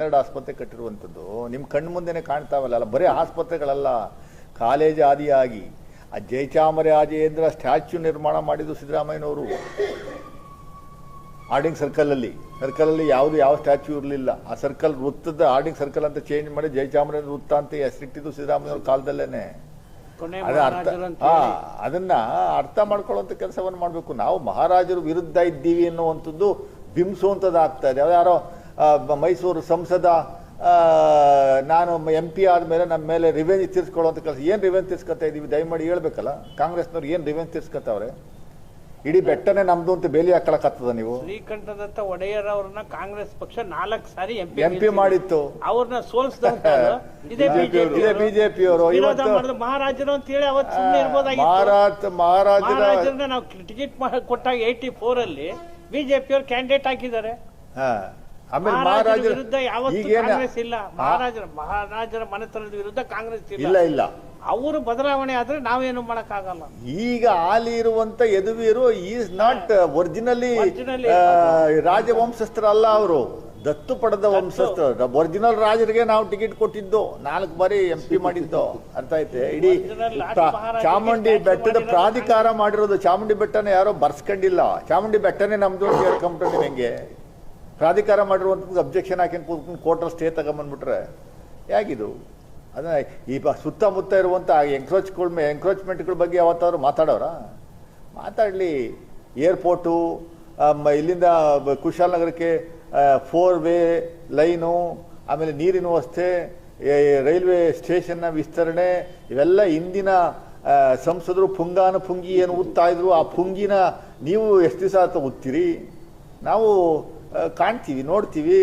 ಎರಡು ಆಸ್ಪತ್ರೆ ಕಟ್ಟಿರುವಂಥದ್ದು ನಿಮ್ಮ ಕಣ್ಣು ಮುಂದೆನೆ ಕಾಣ್ತಾವಲ್ಲ ಅಲ್ಲ ಬರೀ ಆಸ್ಪತ್ರೆಗಳಲ್ಲ ಕಾಲೇಜ್ ಆದಿಯಾಗಿ ಆ ಜಯಚಾಮರಾಜೇಂದ್ರ ಸ್ಟ್ಯಾಚ್ಯು ನಿರ್ಮಾಣ ಮಾಡಿದ್ದು ಸಿದ್ದರಾಮಯ್ಯನವರು. ಆರ್ಡಿಂಗ್ ಸರ್ಕಲಲ್ಲಿ ಸರ್ಕಲಲ್ಲಿ ಯಾವುದು ಯಾವ ಸ್ಟ್ಯಾಚ್ಯೂ ಇರಲಿಲ್ಲ. ಆ ಸರ್ಕಲ್ ವೃತ್ತದ ಆರ್ಡಿಂಗ್ ಸರ್ಕಲ್ ಅಂತ ಚೇಂಜ್ ಮಾಡಿ ಜಯಚಾಮರಾಜೇಂದ್ರ ವೃತ್ತ ಅಂತ ಹೆಸರಿಟ್ಟಿದ್ದು ಸಿದ್ದರಾಮಯ್ಯವ್ರ ಕಾಲದಲ್ಲೇನೆ. ಅದೇ ಅರ್ಥ. ಹಾ. ಅದನ್ನ ಅರ್ಥ ಮಾಡ್ಕೊಳ್ಳುವಂಥ ಕೆಲಸವನ್ನು ಮಾಡಬೇಕು. ನಾವು ಮಹಾರಾಜರು ವಿರುದ್ಧ ಇದ್ದೀವಿ ಅನ್ನುವಂಥದ್ದು ಬಿಂಬಿಸುವಂಥದ್ದು ಆಗ್ತಾ ಇದೆ. ಯಾರೋ ಮೈಸೂರು ಸಂಸದ ನಾನು ಎಂ ಪಿ ಆದಮೇಲೆ ನಮ್ಮ ಮೇಲೆ ರಿವೆಂಜ್ ತೀರಿಸ್ಕೊಳ್ಳೋಂಥ ಕೆಲಸ ಏನು ರಿವೆಂಜ್ ತೀರ್ಸ್ಕೊತಾ ಇದ್ದೀವಿ ದಯಮಾಡಿ ಹೇಳ್ಬೇಕಲ್ಲ? ಕಾಂಗ್ರೆಸ್ನವ್ರು ಏನು ರಿವೆಂಜ್ ತೀರ್ಸ್ಕೊತಾವ್ರೆ? ಇಡೀ ಬೆಟ್ಟನೇ ನಮ್ದು ಅಂತ ಬೇಲಿ ಹಾಕೊಳಕತ್ತದ ನೀವು? ಶ್ರೀಕಂಠದತ್ತ ಒಡೆಯರ್ ಅವ್ರನ್ನ ಕಾಂಗ್ರೆಸ್ ಪಕ್ಷ ನಾಲ್ಕು ಸಾರಿ ಎಂಪಿ ಎಂ ಪಿ ಮಾಡಿತ್ತು. ಅವ್ರನ್ನ ಸೋಲಿಸಿದಂತ ಇದೇ ಬಿಜೆಪಿ ಅವರು. ಮಹಾರಾಜರು ಅಂತ ಹೇಳಿ ಅವತ್ತು ಸುಮ್ಮನೆ ಇರ್ಬೋದಾಗಿತ್ತು. ಮಹಾರಾಜ ಮಹಾರಾಜರ ಮಹಾರಾಜರನ್ನ ನಾವು ಟಿಕೆಟ್ ಕೊಟ್ಟಾಗ ಏಯ್ಟಿ ಫೋರ್ ಅಲ್ಲಿ ಬಿಜೆಪಿ ಅವ್ರು ಕ್ಯಾಂಡಿಡೇಟ್ ಹಾಕಿದ್ದಾರೆ. ಹಾ. ಆಮೇಲೆ ಮಹಾರಾಜರ ವಿರುದ್ಧ ಯಾವತ್ತೂ ಕಾಂಗ್ರೆಸ್ ಇಲ್ಲ. ಮಹಾರಾಜರ ಮಹಾರಾಜರ ಮನೆತನದ ವಿರುದ್ಧ ಕಾಂಗ್ರೆಸ್ ಇಲ್ಲ. ಇಲ್ಲ ಅವರು ಬದಲಾವಣೆ ಆದ್ರೆ ನಾವೇನು ಮಾಡಕ್ಕಾಗಲ್ಲ. ಈಗ ಹಾಲಿ ಇರುವಂತ ಯದುವೀರು ಈಸ್ ನಾಟ್ ಒರಿಜಿನಲಿ ರಾಜವಂಶಸ್ಥರ ಅಲ್ಲ ಅವರು. ದತ್ತು ಪಡೆದ ವಂಶಸ್ಥ ಒರಿಜಿನಲ್ ರಾಜರಿಗೆ ನಾವು ಟಿಕೆಟ್ ಕೊಟ್ಟಿದ್ದು. ನಾಲ್ಕು ಬಾರಿ ಎಂ ಪಿ ಮಾಡಿದ್ದು. ಅರ್ಥ ಐತೆ ಇಡೀ ಚಾಮುಂಡಿ ಬೆಟ್ಟದ ಪ್ರಾಧಿಕಾರ ಮಾಡಿರೋದು ಚಾಮುಂಡಿ ಬೆಟ್ಟನ ಯಾರೋ ಬರ್ಸ್ಕೊಂಡಿಲ್ಲ. ಚಾಮುಂಡಿ ಬೆಟ್ಟನೇ ನಮ್ದು ಅಂತ ಹೇಳ್ಕೊಂಬಿಟ್ರೆ ಹೆಂಗೆ? ಪ್ರಾಧಿಕಾರ ಮಾಡಿರುವಂಥದ್ದು ಅಬ್ಜೆಕ್ಷನ್ ಹಾಕಿ ಕೂತ್ಕೊಂಡು ಕೋರ್ಟಲ್ಲಿ ಸ್ಟೇ ತಗೊಂಬಂದ್ಬಿಟ್ರೆ ಹೇಗಿದು? ಅದನ್ನ ಈ ಬ- ಸುತ್ತಮುತ್ತ ಇರುವಂಥ ಎಂಕ್ರೋಚ್ಗಳ ಮೇ ಎಂಕ್ರೋಚ್ಮೆಂಟ್ಗಳ ಬಗ್ಗೆ ಯಾವತ್ತಾದ್ರು ಮಾತಾಡೋರ? ಮಾತಾಡಲಿ. ಏರ್ಪೋರ್ಟು ಇಲ್ಲಿಂದ ಕುಶಾಲನಗರಕ್ಕೆ ಫೋರ್ ವೇ ಲೈನು ಆಮೇಲೆ ನೀರಿನ ವ್ಯವಸ್ಥೆ ರೈಲ್ವೆ ಸ್ಟೇಷನ್ನ ವಿಸ್ತರಣೆ, ಇವೆಲ್ಲ ಇಂದಿನ ಸಂಸದರು ಪುಂಗಾನ ಪುಂಗಿ ಏನು ಉತ್ತಾ ಇದ್ರು, ಆ ಪುಂಗಿನ ನೀವು ಎಷ್ಟು ದಿವಸ ಆತ ಉತ್ತೀರಿ ನಾವು ಕಾಣ್ತೀವಿ ನೋಡ್ತೀವಿ.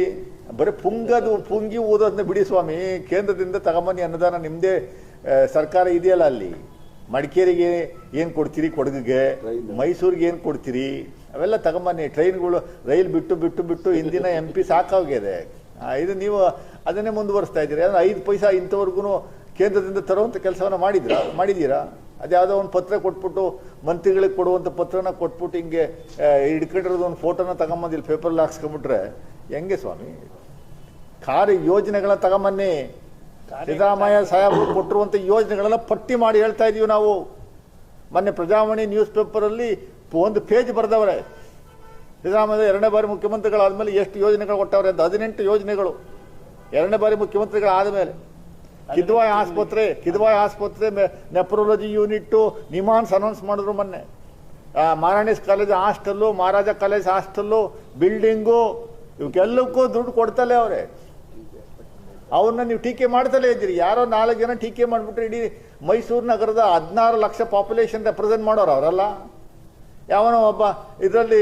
ಬರೀ ಪುಂಗದು ಪುಂಗಿ ಊದೋದನ್ನ ಬಿಡಿ ಸ್ವಾಮಿ. ಕೇಂದ್ರದಿಂದ ತಗೊಂಬನ್ನಿ ಅನ್ನದಾನ ನಿಮ್ಮದೇ ಸರ್ಕಾರ ಇದೆಯಲ್ಲ ಅಲ್ಲಿ? ಮಡಿಕೇರಿಗೆ ಏನು ಕೊಡ್ತೀರಿ ಕೊಡಗಿಗೆ? ಮೈಸೂರಿಗೆ ಏನು ಕೊಡ್ತೀರಿ? ಅವೆಲ್ಲ ತಗೊಂಬನ್ನಿ. ಟ್ರೈನ್ಗಳು ರೈಲ್ ಬಿಟ್ಟು ಬಿಟ್ಟು ಬಿಟ್ಟು ಇಂದಿನ ಎಂ ಪಿ ಸಾಕಾಗಿದೆ ಇದು ನೀವು ಅದನ್ನೇ ಮುಂದುವರಿಸ್ತಾ ಇದ್ದೀರಿ. ಅಂದ್ರೆ ಐದು ಪೈಸಾ ಇಂಥವ್ರಿಗೂ ಕೇಂದ್ರದಿಂದ ತರುವಂಥ ಕೆಲಸವನ್ನು ಮಾಡಿದ್ರ? ಮಾಡಿದ್ದೀರಾ? ಅದ್ಯಾವುದೋ ಒಂದು ಪತ್ರ ಕೊಟ್ಬಿಟ್ಟು ಮಂತ್ರಿಗಳಿಗೆ ಕೊಡುವಂಥ ಪತ್ರನ ಕೊಟ್ಬಿಟ್ಟು ಹಿಂಗೆ ಹಿಡ್ಕೊಂಡಿರೋದು ಒಂದು ಫೋಟೋನ ತಗೊಂಬಂದು ಇಲ್ಲಿ ಪೇಪರಲ್ಲಿ ಹಾಕ್ಸ್ಕೊಂಬಿಟ್ರೆ ಹೆಂಗೆ ಸ್ವಾಮಿ? ಕಾರ್ಯ ಯೋಜನೆಗಳನ್ನ ತಗೊಂಬನ್ನಿ. ಸಿದ್ದರಾಮಯ್ಯ ಸಾಹೇಬರು ಕೊಟ್ಟಿರುವಂಥ ಯೋಜನೆಗಳನ್ನ ಪಟ್ಟಿ ಮಾಡಿ ಹೇಳ್ತಾ ಇದೀವಿ ನಾವು. ಮೊನ್ನೆ ಪ್ರಜಾವಾಣಿ ನ್ಯೂಸ್ ಪೇಪರಲ್ಲಿ ಒಂದು ಪೇಜ್ ಬರೆದವ್ರೆ. ಸಿದ್ದರಾಮಯ್ಯ ಎರಡನೇ ಬಾರಿ ಮುಖ್ಯಮಂತ್ರಿಗಳಾದ್ಮೇಲೆ ಎಷ್ಟು ಯೋಜನೆಗಳು ಕೊಟ್ಟವ್ರೆ ಅಂತ ಹದಿನೆಂಟು ಯೋಜನೆಗಳು. ಎರಡನೇ ಬಾರಿ ಮುಖ್ಯಮಂತ್ರಿಗಳಾದ ಮೇಲೆ ಕಿದ್ವಾಯ್ ಆಸ್ಪತ್ರೆ ಕಿದ್ವಾಯ್ ಆಸ್ಪತ್ರೆ ನೆಪ್ರೋಲಜಿ ಯೂನಿಟ್ಟು ನಿಮಾನ್ಸ್ ಅನೌನ್ಸ್ ಮಾಡಿದ್ರು ಮೊನ್ನೆ. Maharani's college hostel, Maharaja college hostel, building, ಇವಕ್ಕೆಲ್ಲಕ್ಕೂ ದುಡ್ಡು ಕೊಡ್ತಲೇ ಅವರೇ. ಅವ್ರನ್ನ ನೀವು ಟೀಕೆ ಮಾಡ್ತಲೇ ಇದ್ದೀರಿ. ಯಾರೋ ನಾಲ್ಕು ಜನ ಟೀಕೆ ಮಾಡಿಬಿಟ್ರೆ ಇಡೀ ಮೈಸೂರು ನಗರದ ಹದಿನಾರು ಲಕ್ಷ ಪಾಪ್ಯುಲೇಷನ್ ರೆಪ್ರೆಸೆಂಟ್ ಮಾಡೋರು ಅವರಲ್ಲ? ಯಾವನೋ ಒಬ್ಬ ಇದರಲ್ಲಿ